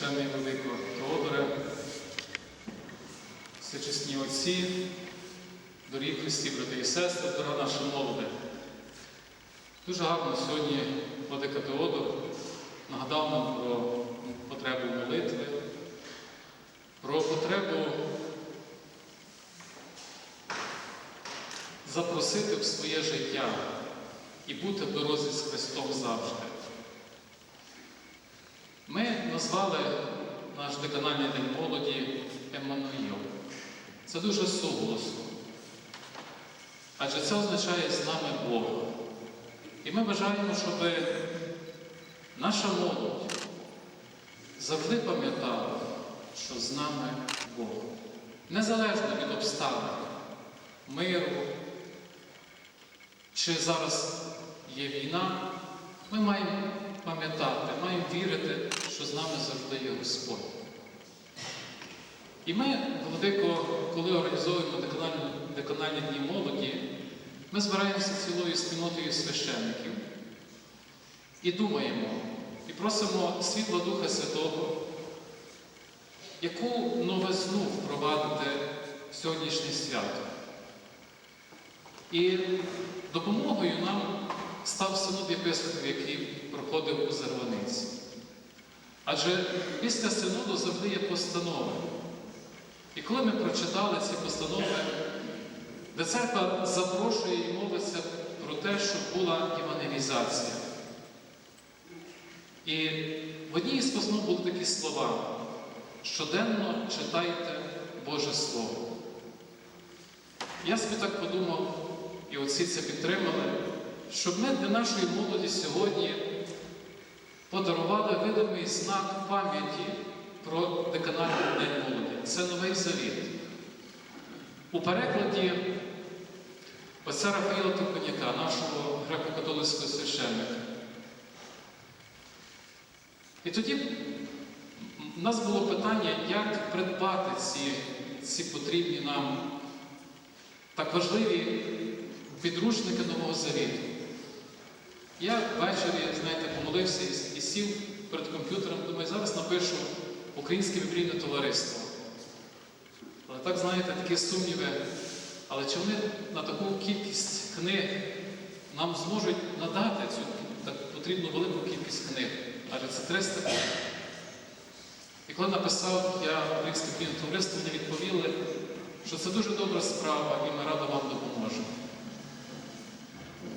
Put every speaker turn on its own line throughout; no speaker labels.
Священний Велико Теодоре, всечесні отці, дорогі Христі, брати і сестри, дорога наша молоде. Дуже гарно сьогодні Владика Теодор нагадав нам про потребу молитви, про потребу запросити в своє життя і бути в дорозі з Христом завжди. Назвали наш деканальний день молоді Еммануїл. Це дуже суголосно. Адже це означає з нами Бог. І ми бажаємо, щоб наша молодь завжди пам'ятала, що з нами Бог. Незалежно від обставин, миру, чи зараз є війна, ми маємо пам'ятати, маємо вірити, що з нами завжди є Господь. І ми, Владико, коли організовуємо деканальні, деканальні дні молоді, ми збираємося цілою спільнотою священників і думаємо, і просимо світла Духа Святого, яку новизну впровадити в сьогоднішнє свято. І допомогою нам став синод єпископів, який проходив у Зарваниці. Адже після синоду завжди є постанови. І коли ми прочитали ці постанови, де церква запрошує і мовиться про те, щоб була євангелізація. І в одній із постанов були такі слова: щоденно читайте Боже Слово. Я собі так подумав, і отці це підтримали, щоб ми для нашої молоді сьогодні подарували видимий знак пам'яті про деканальний день молоді. Це новий завіт. У перекладі отця Рафаїла Тихоняка, нашого греко-католицького священника. І тоді в нас було питання, як придбати ці, ці потрібні нам так важливі підручники Нового Завіту. Я ввечері, знаєте, помолився і, і сів перед комп'ютером, думаю, зараз напишу Українське біблійне товариство. Але так, знаєте, такі сумніви. Але чи вони на таку кількість книг нам зможуть надати цю так потрібну велику кількість книг? Адже це 300 книг. І коли написав я Українське біблійне товариство, мені відповіли, що це дуже добра справа і ми радо вам допоможемо.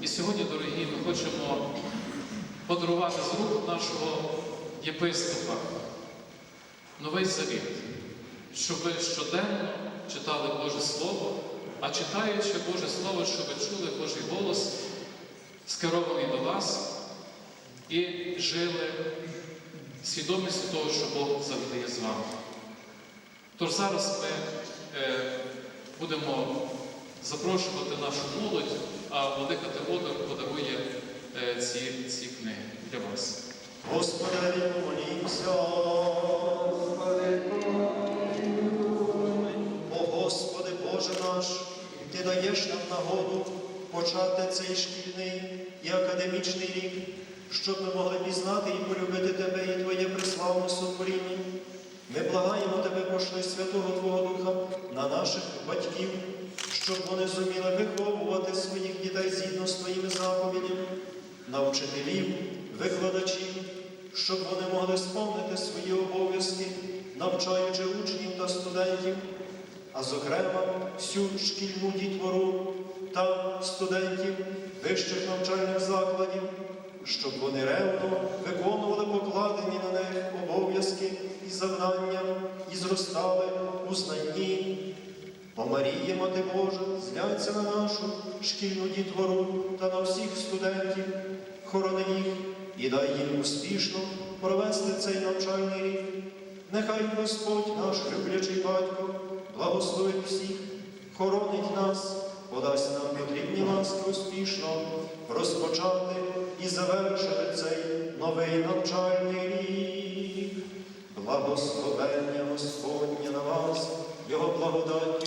І сьогодні, дорогі, ми хочемо подарувати з рук нашого єпископа новий завіт, щоб ви щоденно читали Боже Слово, а читаючи Боже Слово, щоб ви чули Божий голос, скерований до вас, і жили свідомістю того, що Бог завжди є з вами. Тож зараз ми е, будемо запрошувати нашу молодь, а Владика Теодор подарує ці, ці книги для вас.
Господи, помолімся. О Господи Боже наш, Ти даєш нам нагоду почати цей шкільний і академічний рік, щоб ми могли пізнати і полюбити Тебе і Твоє преславне сотворіння. Ми благаємо Тебе, пошли Святого Твого Духа на наших батьків, щоб вони зуміли виховувати своїх дітей згідно з Твоїми заповідями, на вчителів, викладачів, щоб вони могли сповнити свої обов'язки, навчаючи учнів та студентів, а зокрема всю шкільну дітвору та студентів вищих навчальних закладів, щоб вони ревно виконували покладені на них обов'язки і завдання і зростали у знанні. Бо Марія, Мати Божа, зляться на нашу шкільну дітвору та на всіх студентів, хорони їх і дай їм успішно провести цей навчальний рік. Нехай Господь наш люблячий батько благословить всіх, хоронить нас, подасть нам потрібні ласки успішно розпочати і завершити цей новий навчальний рік. Благословення Господнє на вас, Його благодаттю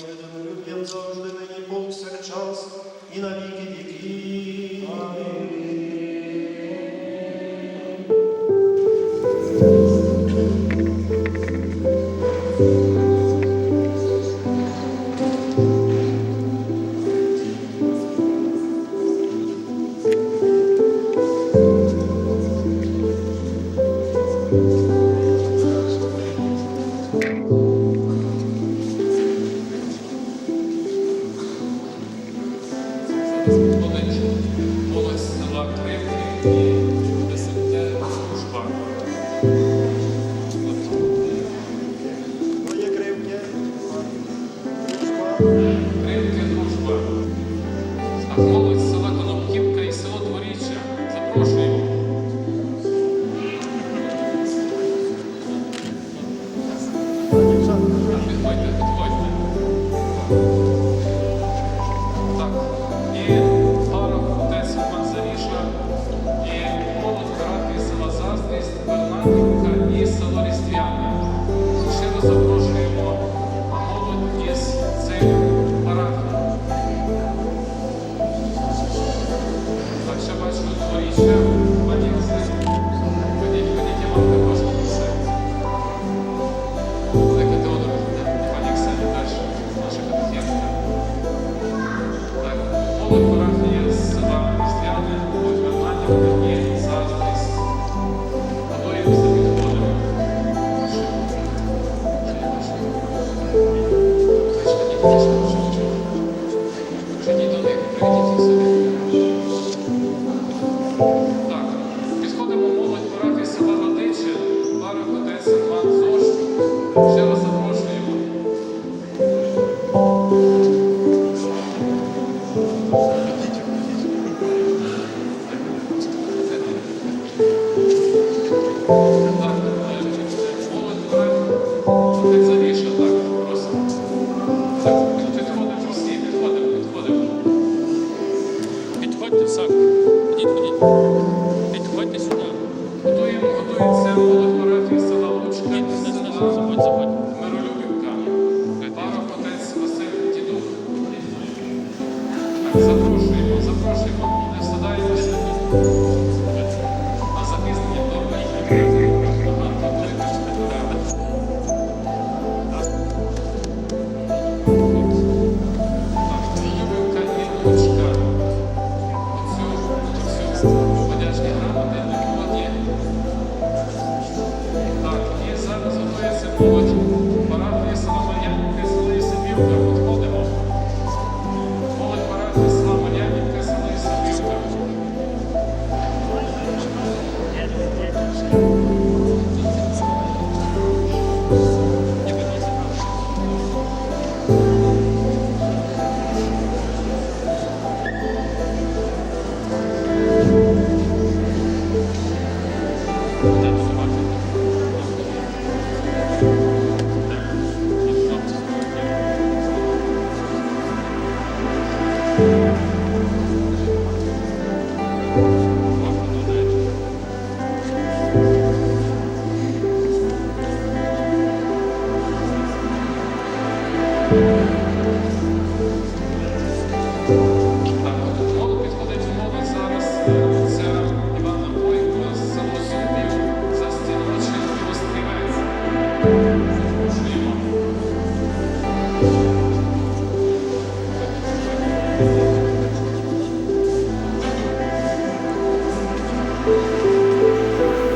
Amen. Ще всадаємося. А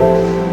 Так,